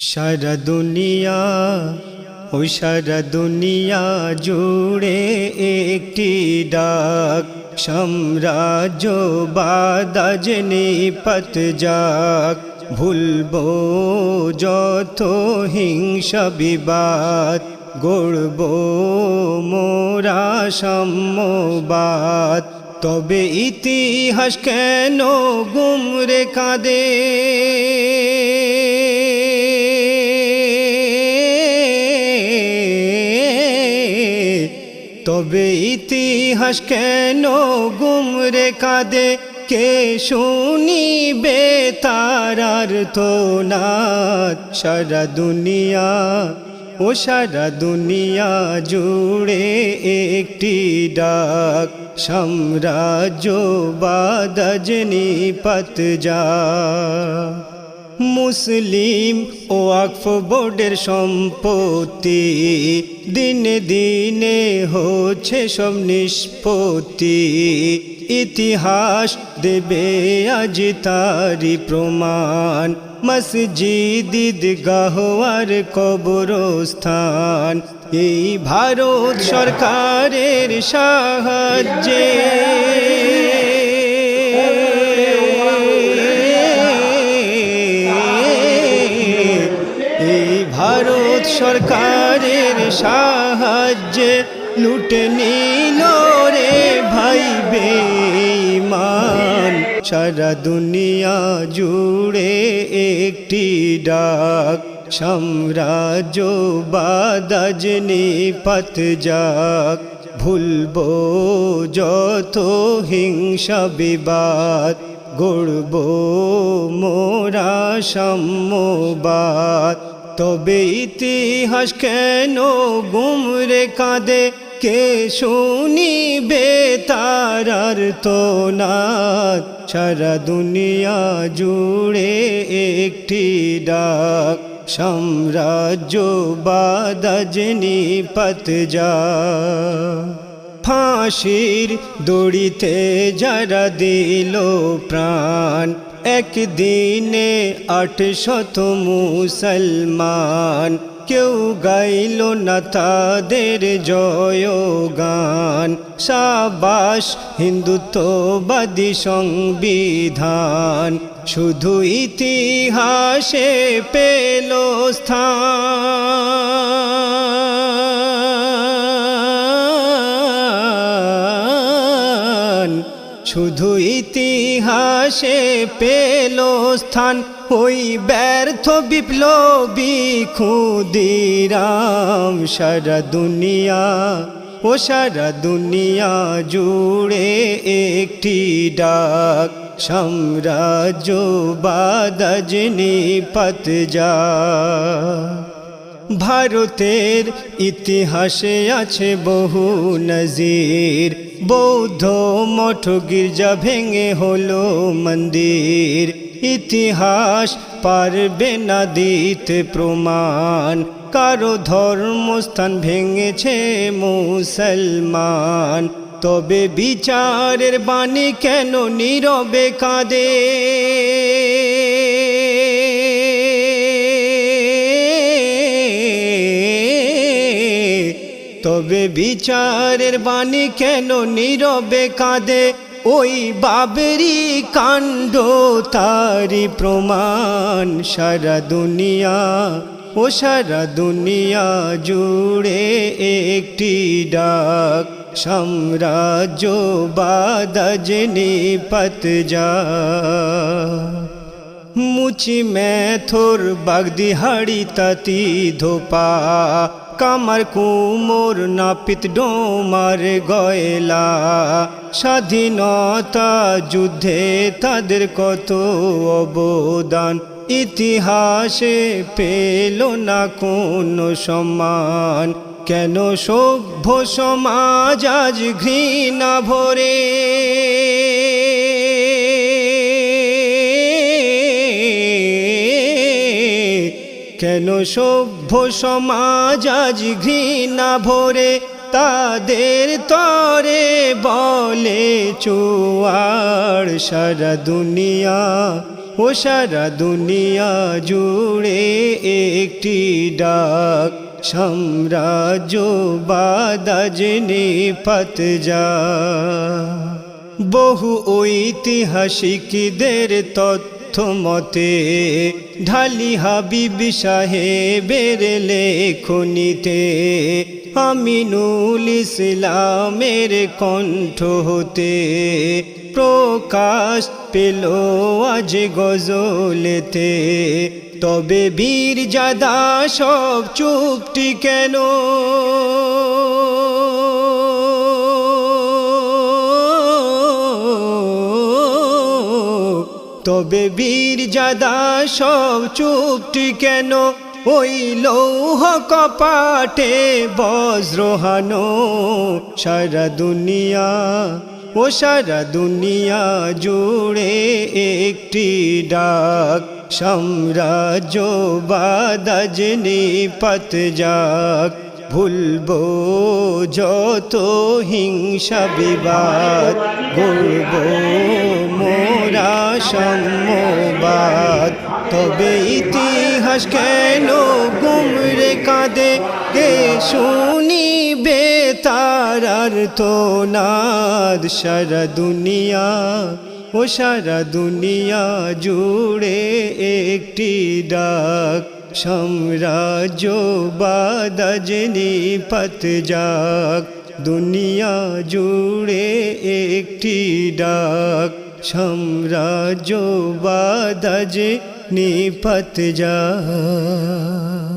সারা দুনিয়া ও সারা দুনিয়া জুড়ে একটি ডাক। সাম্রাজ্য বাদাজ নিপত যাক। ভুলবো যত হিংসা বিবাদ, গড়ব মোরা সাম্যবাদ। তবে ইতিহাস কেন গুমরে কাঁদে? ইতিহাস কেন গুমরে কাঁদে? কে শুনিবে তারার তো নাথ সারা দুনিয়া, ও সারা দুনিয়া জুড়ে একটি ডাক। সাম্রাজ্য বাদজনি পত যা। মুসলিম ও আকফ বোর্ডের সম্পত্তি দিনে দিনে হচ্ছে সব নিষ্পত্তি। ইতিহাস দেবে আজ তারি প্রমাণ। মসজিদ গাহওয়ার কবরস্থান। এই ভারত সরকারের সাহায্যে সরকারের সাহায্যে লুটে নিল রে ভাই বেমান সারা দুনিয়া জুড়ে একটি ডাক সাম্রাজ্য বাদাজনি পথ যাক। ভুলবো যত হিংসা বিবাদ, গড়ব মোরা সাম্যবাদ। তবে ইতিহাস কেন গুমরে কাঁদে? কে শুনিবে তারার তো নাথ সারা দুনিয়া জুড়ে একটি ডাক সাম্রাজ্য বাদাজনি যা ফাঁসির দড়িতে যারা দিল প্রাণ একদিনে আট শত মুসলমান, কেউ গাইল না তাদের জয় গান সাবাস হিন্দুত্ববাদী সংবিধান, শুধু ইতিহাসে পেল স্থান। ইতিহাসে পেল স্থান, ওই ব্যর্থ বিপ্লবী ক্ষুদিরাম। সারা দুনিয়া, ও সারা দুনিয়া জুড়ে একটি ডাক সাম্রাজ্য বাদাজনি পত যা ভারতের ইতিহাসে আছে বহু নজির। বৌদ্ধ মঠ গির্জা ভেঙে হলো মন্দির। ইতিহাস পারবে না দিতে প্রমাণ। কারও ধর্মস্থান ভেঙেছে মুসলমান। তবে বিচারের বাণী কেন নীরবে কাঁদে? তবে বিচারের বাণী কেন নীরবে কাঁদে? ওই বাবেরি কাণ্ড তারি প্রমাণ সারা দুনিয়া ও সারা দুনিয়া জুড়ে একটি ডাক সাম্রাজ্য বাদাজনি পত যা মুচি মেথর বাগদিহাড়ি তাতি ধোপা কামার কুমোর নাপিত ডোমার গয়লা। স্বাধীনতা যুদ্ধে তাদের কত অবদান। ইতিহাসে পেল না কোনো সম্মান। কেন সভ্য সমাজ আজ ঘৃণা ভরে? কেন সভ্য সমাজ আজ ঘৃণা ভরে তাদের তরে বলে চুয়ার? সারা দুনিয়া ও সারা দুনিয়া জুড়ে একটি ডাক সাম্রাজ্য বাদাজ নিপাত যা। বহু ঐতিহাসিকদের তথ্য মতে ঢালি হাবিব সাহেবের লেখনিতে, আমিনুল ইসলামের কণ্ঠ হতে প্রকাশ পেল আজ গজলেতে। তবে বীর জাদা সব চুপটি কেন? তবে বীর জাদা সব চুপটি কেন? ওই লৌহ কপাটে বজ্রহানো সারা দুনিয়া, ও সারা দুনিয়া জুড়ে একটি ডাক। সাম্রাজ্য বাদাজ নিপাত যাক, ভুলবো যত হিংসা বিবাদ মোরা সম্যবাদ তবে ইতিহাস কেন গুমরে কাঁদে? কে শুনিবে তারার তো নাদ সারা দুনিয়া ও সারা দুনিয়া জুড়ে একটি ডাক। সাম্রাজ্য বাদাজ নিপাত যাক। দুনিয়া জুড়ে একটি ডাক। সাম্রাজ্য বাদাজ নিপাত যাক